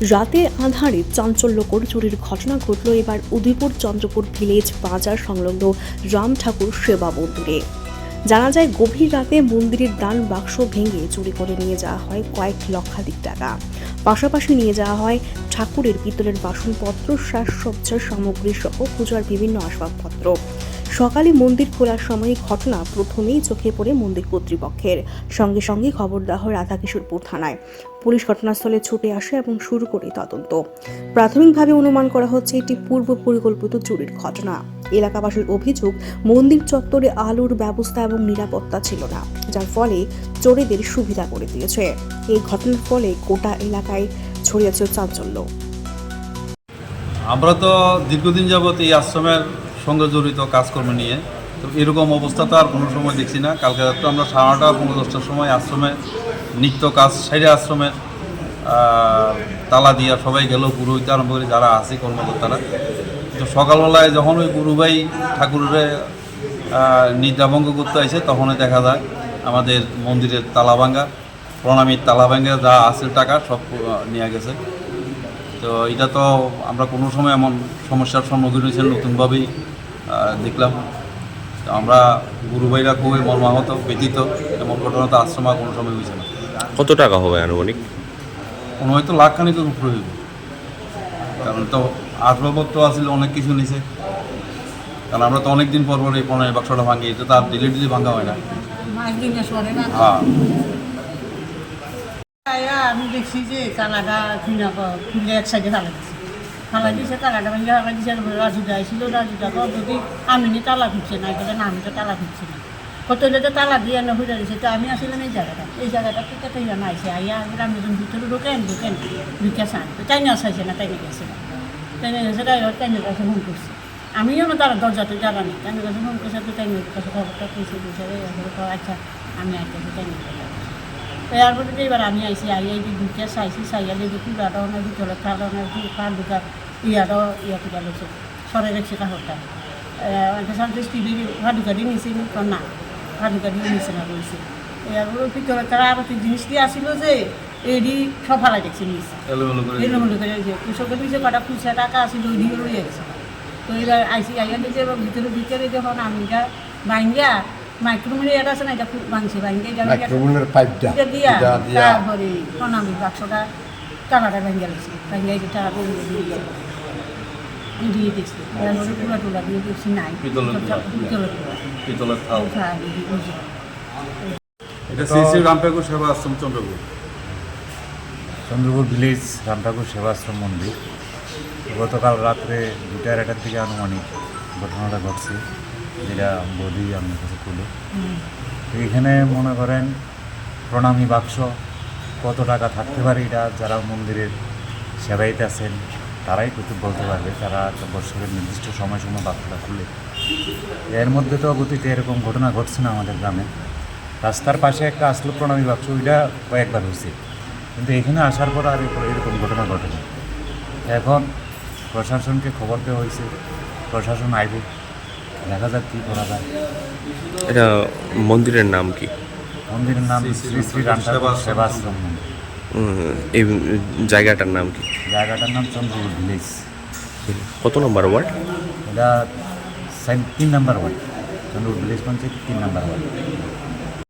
রাতে আধারে চাঞ্চল্যকর চুরির ঘটনা ঘটল এবার উদয়পুর চন্দ্রপুর ভিলেজ বাজার সংলগ্ন রাম ঠাকুর সেবা মন্দিরে। জানা যায়, গভীর রাতে মন্দিরের দান বাক্স ভেঙে চুরি করে নিয়ে যাওয়া হয় কয়েক লক্ষাধিক টাকা। পাশাপাশি নিয়ে যাওয়া হয় ঠাকুরের পিতলের বাসনপত্র সাজসজ্জার সামগ্রী সহ পূজার বিভিন্ন আসবাবপত্র। সকালে মন্দির খোলার সময় ঘটনা প্রথমেই চোখে পড়ে মন্দির কর্তৃপক্ষের। সঙ্গে সঙ্গে খবর দেওয়া হয় রাধাকিশোরপুর থানায়। পুলিশ ঘটনাস্থলে ছুটে আসে এবং শুরু করে তদন্ত। প্রাথমিকভাবে অনুমান করা হচ্ছে এটি পূর্ব পরিকল্পিত চুরির ঘটনা। এলাকাবাসীর অভিযোগ, মন্দির চত্বরে আলোর ব্যবস্থা এবং নিরাপত্তা ছিল না, যার ফলে চোরেদের সুবিধা করে দিয়েছে। এই ঘটনার ফলে গোটা এলাকায় ছড়িয়েছে চাঞ্চল্য। আমরা তো দীর্ঘদিন যাবৎ এই আশ্রমের সঙ্গে জড়িত কাজকর্ম নিয়ে। তো এরকম অবস্থা তো আর কোনো সময় দেখছি না। কালকে রাত্রে আমরা সাড়ে নটা পনেরো দশটার সময় আশ্রমে নিত্য কাজ সাইডে আশ্রমে তালা দিয়া সবাই গেল পুরোহিত আরম্ভ করে যারা আছে কর্মকর্তারা। তো সকালবেলায় যখন ওই গুরুভাই ঠাকুরের নিদ্রাভঙ্গ করতে আসে, তখনই দেখা যায় আমাদের মন্দিরের তালা ভাঙ্গা, প্রণামীর তালা ভাঙ্গা যা আছে টাকা সব নিয়ে গেছে। তো এটা তো আমরা কোনো সময় এমন সমস্যার সম্মুখীন হয়েছেন নতুনভাবেই দেখলাম। তো আমরা গুরুভাইরা খুবই মর্মাহত ব্যতীত এমন ঘটনা তো আশ্রমা কোনো সময় হয়েছে না। কত টাকা হবে আনুমানিক? কোনো হয়তো লাখ খানিকের উপরে হইব। কারণ তো আসবাবপত্র আসলে অনেক কিছু নিছে। কারণ আমরা তো অনেক দিন পর পর এই পনেরো বাক্সটা ভাঙি এটা তো আর ডিলি ডিলি ভাঙা হয় না। হ্যাঁ। আমি দেখছি যে তালাটা কিনা খুলে এক সাইডে তালা দিচ্ছে তালা দিয়েছে তালাটা ভেঙে তালা দিয়েছে রাজুদা আইছিল রাজুদা কো যদি আমি নি তালা খুঁজছে না। বলে না, আমি তো তালা খুঁজছি না। কত তো তালা দিয়ে না হয়ে দিয়েছে তো আমি আসলাম এই জায়গাটা। এই জায়গাটা থেকে তাই না আইসে আইয়া আমি যখন ভিতরে ঢোকেন ঢোকেন ঢুকে চান। তো তাই না চাইছে না তাই গেছে না। তাই গেছে, তাই তাই কাছে ফোন করছে। আমিও না তার দরজাতে নেই। তাই কাছে ফোন করছে, তো তাই কাছে খবরটা পৌঁছে দিয়েছে। আচ্ছা আমি আইতেছি তাই যে এবার আমি আইসি আই আই ঢুকে চাইছি চাইয়া যে দেখি বারোনের ভিতরে কারণের কার ঢুকার ইয়ারও ইয়া টিকা লেগেছে সরে রেখেছে কাহরটা সামনে টিভি ভাডুকারি নিয়েছি না ভাডুকারি নিয়েছে না বলছি ভিতরে তারা আরও কি জিনিস দিয়ে আসিল যে এডি সব হারাই দেখছি নিস এলোমেলো করে কৃষকের নিচে কটা পয়সা টাকা আসিল ওই দিয়ে রয়ে গেছে তো এবার আইসি আইয়া এবং ভিতরে ভিতরে যখন আমি যা ভাঙ্গিয়া মাইক্রোমিনি এটা আছে না এটা খুব ভাঙছে ভাঙ্গে এটা মাইক্রোফোনের পাইপটা দিয়া তারপরে প্রণামী বাক্সটা টানাটা ভেঙে গেছে। ভেঙে গেছে টাকা করে দিয়ে দিয়েছে দিয়ে দিচ্ছি টুলা টুলা দিয়ে দিচ্ছি নাই। পিতলের থাল। হ্যাঁ। এটা শ্রী শ্রী রামঠাকুর সেবা আশ্রম চন্দ্রপুর। চন্দ্রপুর ভিলেজ রামঠাকুর সেবাশ্রম মন্দির। গতকাল রাত্রে দুটা আড়াইটার দিকে আনুমানিক ঘটনাটা ঘটছে। যেটা বৌদি আমার কাছে তুলে। এখানে মনে করেন প্রণামী বাক্স, কত টাকা থাকতে পারে এটা, যারা মন্দিরের সেবাইতে আছেন, তারাই কিন্তু বলতে পারবে। তারা একটা বছরের নির্দিষ্ট সময় সময় বাক্সটা খুলে। এর মধ্যে তো গতিতে এরকম ঘটনা ঘটছে না আমাদের গ্রামে। রাস্তার পাশে একটা আসলো প্রণামী বাক্স, ওইটা কয়েকবার হয়েছে। কিন্তু এখানে আসার পর আর এরকম- ঘটনা ঘটেনি। এখন প্রশাসনকে খবর দেওয়া হয়েছে। প্রশাসন আইবে। দেখা যাক কী করা যায়। এটা মন্দিরের নাম কি? মন্দিরের নাম শ্রী শ্রী রামঠাকুর সেবাশ্রম। এই জায়গাটার নাম কি? জায়গাটার নাম চন্দ্রপুর ভিলেজ। কত নম্বর ওয়ার্ড? এটা সাইন তিন নম্বর ওয়ার্ড। চন্দ্রপুর ভিলেজ পঞ্চায়েত তিন নম্বর ওয়ার্ড।